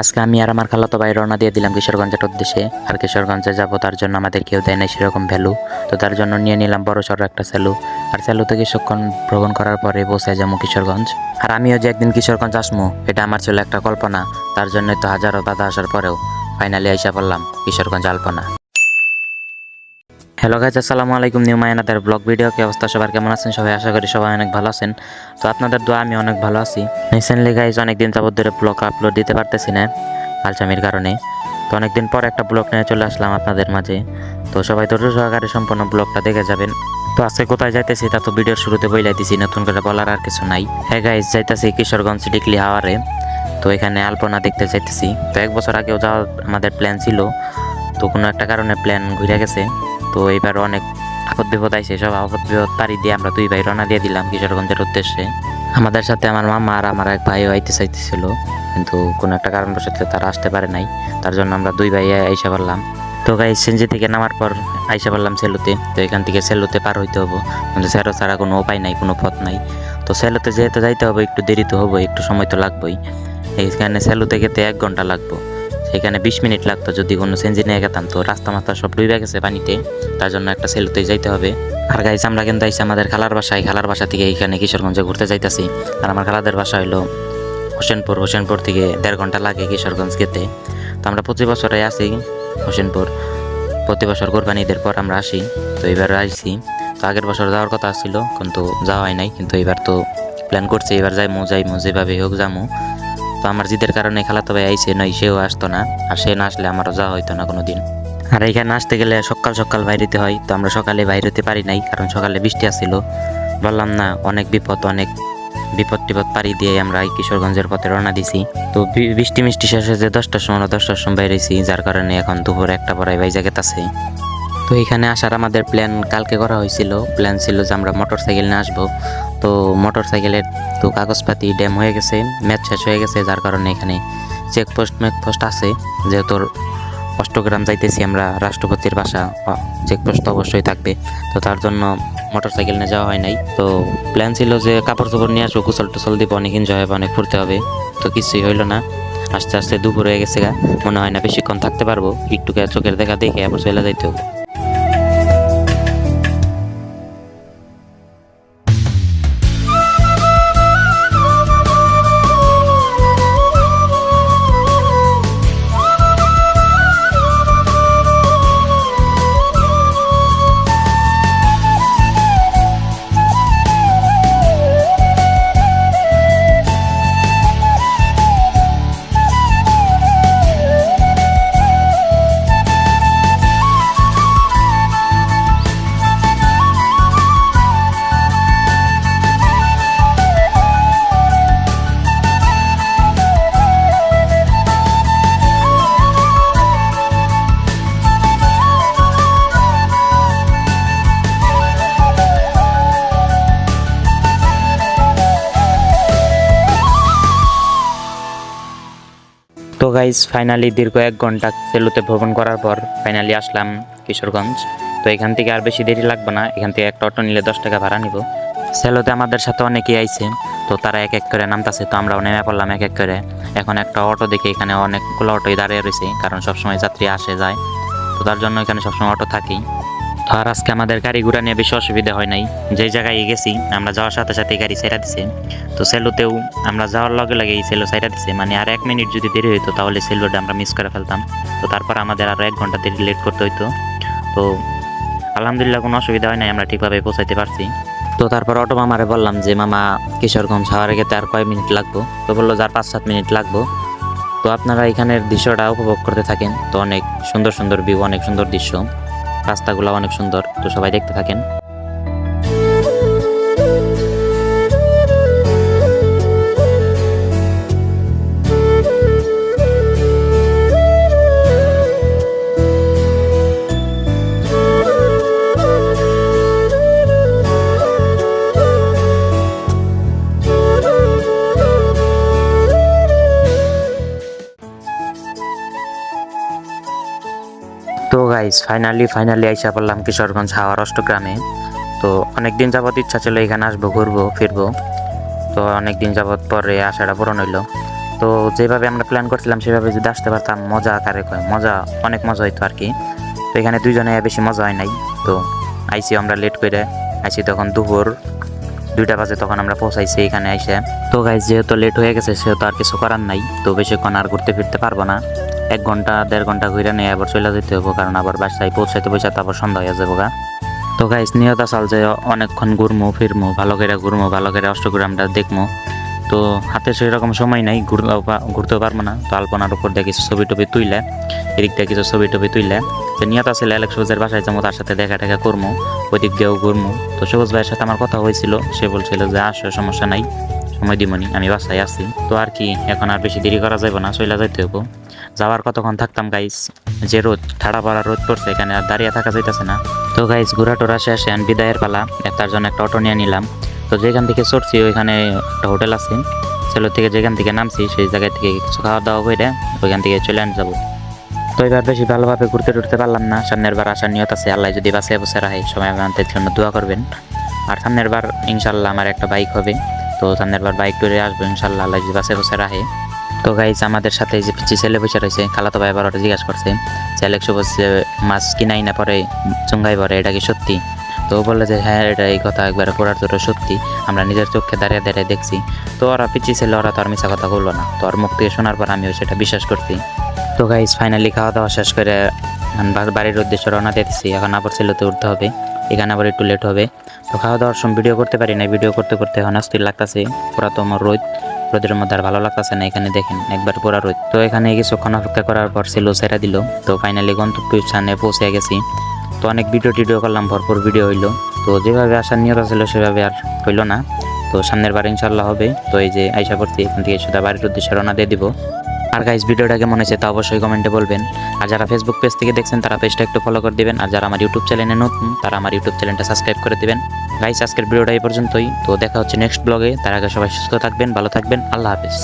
আজকে আমি আর আমার খালাতো বাইরে রওনা দিয়ে দিলাম কিশোরগঞ্জের উদ্দেশ্যে। আর কিশোরগঞ্জে যাব তার জন্য আমাদের কেউ দেয় না সেরকম ভ্যালু তো তার জন্য নিয়ে নিলাম বড় সড়ো একটা স্যালু আর স্যালুতে কিছুক্ষণ ভ্রমণ করার পরে পৌঁছায় যাব কিশোরগঞ্জ। আর আমিও যে একদিন কিশোরগঞ্জ আসব এটা আমার ছিল একটা কল্পনা। তার জন্য তো হাজারো বাধা আসার পরেও ফাইনালি আইসা পড়লাম কিশোরগঞ্জ আলপনা। হ্যালো গাইজ আসসালামু আলাইকুম। নিউ মায়ানাদের ব্লগ ভিডিও কি অবস্থা? সবার কেমন আছেন? সবাই আশা করি সবাই অনেক ভালো আছেন। তো আপনাদের দোয়া, আমি অনেক ভালো আছি। রিসেন্টলি গাইজ অনেকদিন যাবত ধরে ব্লগ আপলোড দিতে পারতেছি না আলচামির কারণে। তো অনেকদিন পর একটা ব্লগ নিয়ে চলে আসলাম আপনাদের মাঝে। তো সবাই ধৈর্য সহকারে সম্পূর্ণ ব্লগটা দেখে যাবেন। তো আজকে কোথায় যাইতেছি তা তো ভিডিওর শুরুতে বইলাই দিছি, নতুন করে বলার আর কিছু নাই। হ্যাঁ গাইজ যাইতেছি কিশোরগঞ্জ ডিকলি হাওয়ারে তো এখানে আলপনা দেখতে চাইতেছি তো এক বছর আগেও যাওয়ার আমাদের প্ল্যান ছিল। তো কোনো একটা কারণে প্ল্যান ঘুরে গেছে। তো এবার অনেক আপদ বিপদ আইসে সব আপদ বিপদ পাড়ি দিয়ে আমরা দুই ভাই রওনা দিয়ে দিলাম কিশোরগঞ্জের উদ্দেশ্যে। আমাদের সাথে আমার মামা আর আমার এক ভাইও আইতে চাইতেছিল, কিন্তু কোনো একটা কারণবশত তারা আসতে পারে নাই, তার জন্য আমরা দুই ভাই আইসা পারলাম তো গাই সেঞ্জি থেকে নামার পর আইসা পারলাম সেলুতে, তো এখান থেকে সেলুতে পার হইতে হব। কিন্তু সেরো ছাড়া কোনো উপায় নাই, কোনো পথ নাই। তো সেলুতে যেহেতু যাইতে হবে, একটু দেরি তো হব, একটু সময় তো লাগবেই। এইখানে সেলুতে গেতে এক ঘণ্টা লাগবো। সেখানে বিশ মিনিট লাগতো যদি কোনো সেঞ্জি নিয়ে গেতাম। তো রাস্তা মাস্তা সব ডুবে গেছে পানিতে, তার জন্য একটা সেলুতে যাইতে হবে। আর গাইস আমরা কিন্তু আইসি আমাদের খালার বাসায়। খালার বাসা থেকে এখানে কিশোরগঞ্জে ঘুরতে যাইতাছি। আর আমার খালাদের বাসা হইল হোসেনপুর। হোসেনপুর থেকে দেড় ঘণ্টা লাগে কিশোরগঞ্জ গেতে তো আমরা প্রতি বছরে আসি হোসেনপুর। প্রতি বছর কোরবানি ঈদের পর আমরা আসি। তো এবার আইসি তো আগের বছর যাওয়ার কথা ছিল, কিন্তু যাওয়া হয় নাই। কিন্তু এবার তো প্ল্যান করছি, এবার যাইমু যাইমু যেভাবে হোক যামু। তো আমার জিদের কারণে খালাতো ভাই আইসে নয় সেও আসতো না, আর সে না আসলে আমারও যাওয়া হইতো না কোনোদিন। আর এইখানে আসতে গেলে সকাল সকাল বাইরেতে হয়, তো আমরা সকালে বাইরে হতে পারি নাই, কারণ সকালে বৃষ্টি আসছিল বললাম, না, অনেক বিপদ অনেক বিপদ টিপদ পাড়ি দিয়ে আমরা কিশোরগঞ্জের পথে রওনা দিছি। তো বৃষ্টি মিষ্টি শেষ হয়েছে দশটার সময় দশটার সময় বাইরেছি যার কারণে এখন দুপুর একটা পরাই বাইজা গেতাছে। তো এখানে আসার আমাদের প্ল্যান কালকে করা হয়েছিল। প্ল্যান ছিল যে আমরা মোটর সাইকেল নিয়ে আসব। তো মোটর সাইকেলের তো কাগজপাতি ড্যাম হয়ে গেছে ম্যাচ শেষ হয়ে গেছে, যার কারণে এখানে চেকপোস্ট মেকপোস্ট আছে। যেহেতু অষ্টগ্রাম যাইতেছি আমরা, রাষ্ট্রপতির বাসা চেকপোস্ট অবশ্যই থাকবে। তো তার জন্য মোটর সাইকেল নিয়ে যাওয়া হয় নাই। তো প্ল্যান ছিল যে কাপড় চোপড় নিয়ে আসব কুশল টুসল দিব, অনেক এনজয় হবে, অনেক ঘুরতে হবে। তো কিছুই হইল না। আস্তে আস্তে দুপুর হয়ে গেছে গা। মনে হয় না বেশিক্ষণ থাকতে পারব। একটু চোখের দেখা দেখে আবার চলে যাইতে হবে। গাইজ ফাইনালি দীর্ঘ এক ঘণ্টা সেলুতে ভ্রমণ করার পর ফাইনালি আসলাম কিশোরগঞ্জ। তো এখান থেকে আর বেশি দেরি লাগবে না, এখান থেকে একটা অটো নিলে দশ টাকা ভাড়া নিব। সেলোতে আমাদের সাথে অনেকেই আইছে, তো তারা এক এক করে নামতাছে, তো আমরাও নেমে পড়লাম এক এক করে। এখন একটা অটো দেখে এখানে অনেকগুলো অটোই দাঁড়িয়ে রয়েছে, কারণ সবসময় যাত্রী আসে, যায়। তো তার জন্য এখানে সবসময় অটো থাকেই। আর আজকে আমাদের গাড়ি ঘোড়া নিয়ে বেশি অসুবিধা হয় নাই। যেই জায়গায় গেছি, আমরা যাওয়ার সাথে সাথে গাড়ি ছেড়া দিছে। তো সেলুতেও আমরা যাওয়ার লগে লগে এই সেলু সাইডা দিছে। মানে আর এক মিনিট যদি দেরি হইতো, তাহলে সেলুটা আমরা মিস করে ফেলতাম। তো তারপর আমাদের আরও এক ঘণ্টা দেরি লেট করতে হইতো। তো আলহামদুলিল্লাহ কোনো অসুবিধা হয় নাই, আমরা ঠিকভাবে পৌঁছাইতে পারছি। তো তারপর অটো মামারে বললাম যে, মামা, কিশোরগঞ্জ হাওয়ারে গেতে আর কয় মিনিট লাগবো? তো বলল যার পাঁচ সাত মিনিট লাগবো। তো আপনারা এখানের দৃশ্যটা উপভোগ করতে থাকেন। তো অনেক সুন্দর সুন্দর ভিউ অনেক সুন্দর দৃশ্য। রাস্তাগুলো অনেক সুন্দর তো সবাই দেখতে থাকেন। তো গাইস ফাইনালি ফাইনালি আইসা পড়লাম কিশোরগঞ্জ হাওয়ার অষ্টগ্রামে। তো অনেক দিন যাবত ইচ্ছা ছিল এখানে আসব, ঘুরবো, ফিরবো। তো অনেক দিন যাবত পরে আশাটা পূরণ হইল। তো তো যেভাবে আমরা প্ল্যান করছিলাম, সেভাবে যদি আসতে পারতাম, মজা আকারে কয়, মজা, অনেক মজা হইতো আর কি তো এখানে দুইজনে বেশি মজা হয় নাই। তো আইসি আমরা লেট করে আইসি তখন দুপুর দুইটা বাজে তখন আমরা পৌঁছাইছি এখানে আইসে। তো গাইজ যেহেতু লেট হয়ে গেছে, সেহেতু আর কিছু করার নাই। তো বেশিক্ষণ আর ঘুরতে ফিরতে পারব না। এক ঘণ্টা, দেড় ঘণ্টা ঘুরে নিয়ে আবার চলে যেতে হব কারণ আবার বাসায় পৌঁছাইতে পৌঁছাতে আবার সন্ধ্যা হয়ে যাব গা তো গাইজ নিয়ত আসাল যে অনেকক্ষণ ঘুরমু, ফিরমু, ভালো করে ঘুরমো, ভালো করে অষ্টগ্রামটা দেখমু। তো হাতে সেই রকম সময় নাই ঘুরতেও পারব না। তো আলপনার উপর কিছু ছবি টবি তুইলে এদিকটা কিছু ছবি টবি তুইলে তো নিয়ত আছে অ্যালেক্স সবুজের বাসায় যাব তার সাথে দেখা টেকা করব ওই দিক দিয়েও ঘুরমু। তো সবুজ ভাইয়ের সাথে আমার কথা হয়েছিল, সে বলছিল যে, আসো সমস্যা নাই, সময় দিমনি, আমি বাসায় আছি। তো আর কি, এখন আর বেশি দেরি করা যাবে না চলে যাইতে হব যাওয়ার কতক্ষণ থাকতাম গাইস যে রোদ, ঠাড়া পাড়া রোদ পড়ছে এখানে, আর দাঁড়িয়ে থাকা যাইতেছে না। তো গাইস ঘোরা টোরা শেষ বিদায়ের পালা। তার জন্য একটা অটো নিয়ে নিলাম। তো, যেখান থেকে চড়ছি ওইখানে একটা হোটেল আছে। সেলো থেকে যেখান থেকে নামছি, সেই জায়গা থেকে কিছু খাওয়া দাওয়া করে ওইখান থেকে চলে আন যাব। তো, এবার বেশি ভালোভাবে ঘুরতে টুরতে পারলাম না। সামনের বার আসার নিয়ত আছে, আল্লাহ যদি বাসে বসে রাখে সময় আমাদের জন্য দোয়া করবেন। আর সামনের বার ইনশাল্লাহ আমার একটা বাইক হবে। তো, সামনের বার বাইক টুরে আসব ইনশাল্লাহ আল্লাহ যদি বাসে বসে রাখে। তো গাইজ আমাদের সাথে যে পিচ্ছি ছেলে বসে রয়েছে, খালাতো ভাই আবার ওটা জিজ্ঞাসা করছে একশো বসে মাছ কিনাই না পরে চুঙ্গাই পরে, এটা কি সত্যি? তো বললে যে হ্যাঁ এটা এই কথা একবার পড়ার তোর সত্যি, আমরা নিজের চোখে দাঁড়িয়ে দাঁড়িয়ে দেখছি। তো ওরা পিচ্ছি ছেলে, ওরা তো আর মিশা কথা বলল না, তো ওর মুখ থেকে শোনার পর আমিও সেটা বিশ্বাস করছি। তো গাইজ ফাইনালি খাওয়া দাওয়া শেষ করে বাড়ির উদ্দেশ্যে রওনা দিতেছি এখন আবার ছেলেতে উঠতে হবে, এখানে আবার একটু লেট হবে। তো খাওয়া দাওয়ার সময় ভিডিও করতে পারি না ভিডিও করতে করতে এখন অস্থির লাগতেছে পুরা তো আমার রোদ। রোদের মধ্যে আর ভালো লাগতেছে না, এখানে দেখেন, একবার পুরা রোদ। তো এখানে কিছুক্ষণ অপেক্ষা করার পর ছিল সেরা দিল। তো ফাইনালি গন্তব্য স্থানে পৌঁছে গেছি। তো অনেক ভিডিও টিডিও করলাম, ভরপুর ভিডিও হইল। তো যেভাবে আসার নিয়ত ছিল সেভাবে আর হইল না। তো সামনের বার ইনশাল্লাহ হবে। তো এই যে আইসা পড়ছি, এখান থেকে সুদা বাড়ির উদ্দেশ্যে রওনা দিয়ে দিব। আর গাইজ ভিডিওটা কেমন হয়েছে তা অবশ্যই কমেন্টে বলবেন। আর যারা ফেসবুক পেজ থেকে দেখছেন, তারা পেজটা একটু ফলো করে দিবেন। আর যারা আমার ইউটিউব চ্যানেলে নতুন, তারা আমার ইউটিউব চ্যানেলটা সাবস্ক্রাইব করে দেবেন। গাইজ আজকের ভিডিওটা এই পর্যন্তই। তো দেখা হচ্ছে নেক্সট ব্লগে তার আগে সবাই সুস্থ থাকবেন, ভালো থাকবেন। আল্লাহ হাফিজ।